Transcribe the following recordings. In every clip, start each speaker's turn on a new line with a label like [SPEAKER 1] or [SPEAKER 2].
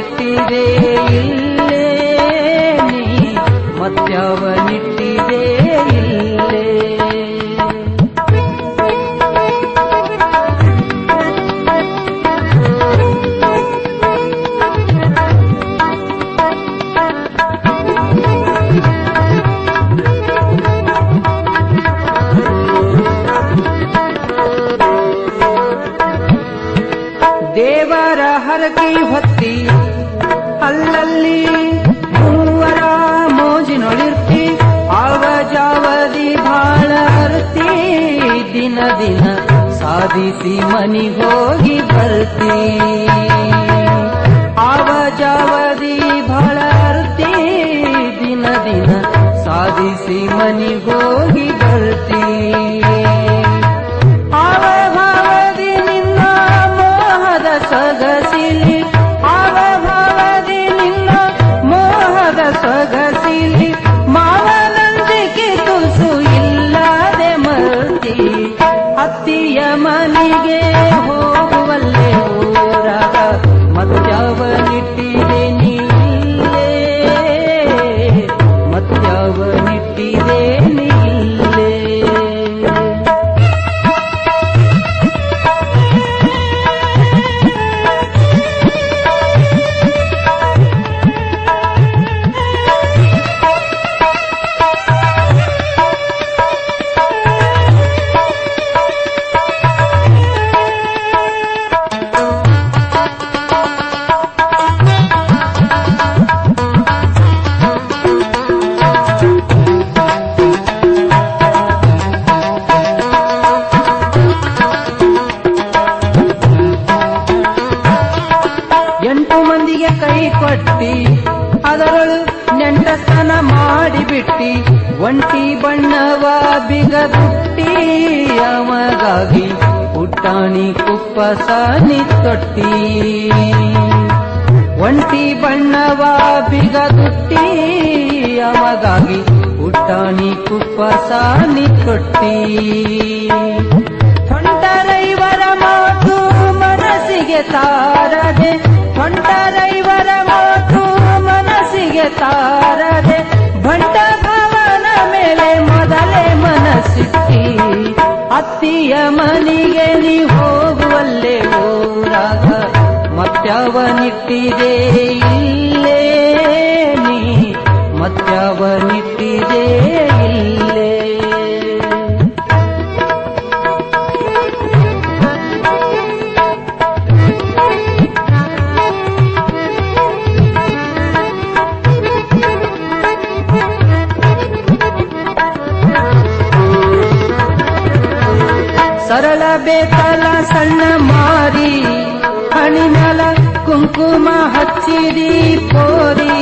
[SPEAKER 1] ಮತ್ಯವನಿಟ್ಟಿದೆ ಇಲ್ಲೇ ನೀ ಮತ್ಯವನಿಟ್ಟಿದೆ ಇಲ್ಲೇ शादी सी मनी होगी भरती। ಮಾಡಿಬಿಟ್ಟಿ ಒಂಟಿ ಬಣ್ಣವ ಬಿಗದುಟ್ಟಿ ಅವಗಾಗಿ ಪುಟ್ಟಾಣಿ ಕುಪ್ಪಸ ತೊಟ್ಟಿ ಒಂಟಿ ಬಣ್ಣವ ಬಿಗದುಟ್ಟಿ ಅವಗಾಗಿ ಪುಟ್ಟಾಣಿ ಕುಪ್ಪಸ ತೊಟ್ಟಿ ಹೊಂಟರೈವರ ಮಾತು ಮನಸ್ಸಿಗೆ ತಾರದೆ ಅತ್ತಿಯ ಮನೆಗೆ ನೀ ಹೋಗುವಲ್ಲೇ ಊರಾಗ ಮತ್ಯವನಿಟ್ಟಿದೆ ಇಲ್ಲೇ ನೀ ಮತ್ಯವನಿಟ್ಟಿದೆ ಇಲ್ಲೇ ಬೇಕಲ ಸಣ್ಣ ಮಾರಿ ಹಣಿನಲ ಕುಂಕುಮ ಹಚ್ಚಿರಿ ಪೋರಿ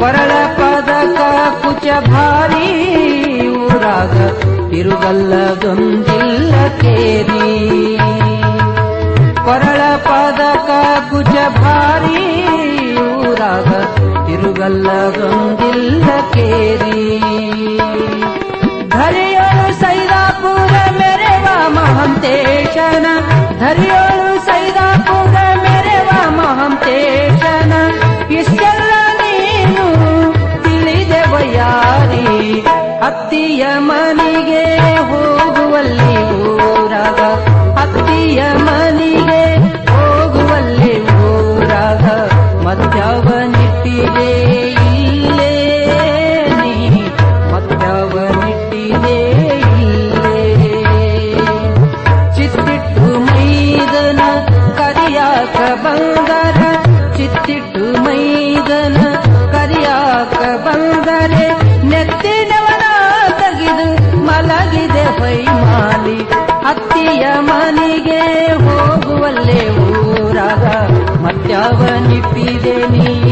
[SPEAKER 1] ಕೊರಳ ಪದಕ ಕುಚ ಭಾರಿ ಊರಾಗ ತಿರುಗಲ್ಲದೊಂದಿಲ್ಲ ಕೇರಿ ಕೊರಳ ಪದಕ ಕುಚ ಭಾರಿ ಊರಾಗ ತಿರುಗಲ್ಲದೊಂದಿಲ್ಲ ಕೇರಿ ದಾರಿ ಅತ್ತಿಯ ಮನೆಗೆ ಹೋಗುವಲ್ಲಿ ಊರಾಗ. ಅತ್ತಿಯ ಮನೆಗೆ ಹೋಗುವಲ್ಲಿ ಊರಾಗ. ಮತ್ತವ ನಿಟ್ಟಿದೆ ಇಲ್ಲೇ ನೀ ಮತ್ತವ ನಿಟ್ಟಿದೆ ಇಲ್ಲೇ. ಚಿತ್ತಿಟ್ಟು ಮೈದನ ಕರಿಯಾಕ ಬಂದ ಯಮನಿಗೆ ಮನೆಗೆ ಹೋಗುವಲ್ಲೇ ಊರಾಗ ಮತ್ಯಾವ ನಿಪ್ಪಿದೆ ನೀ?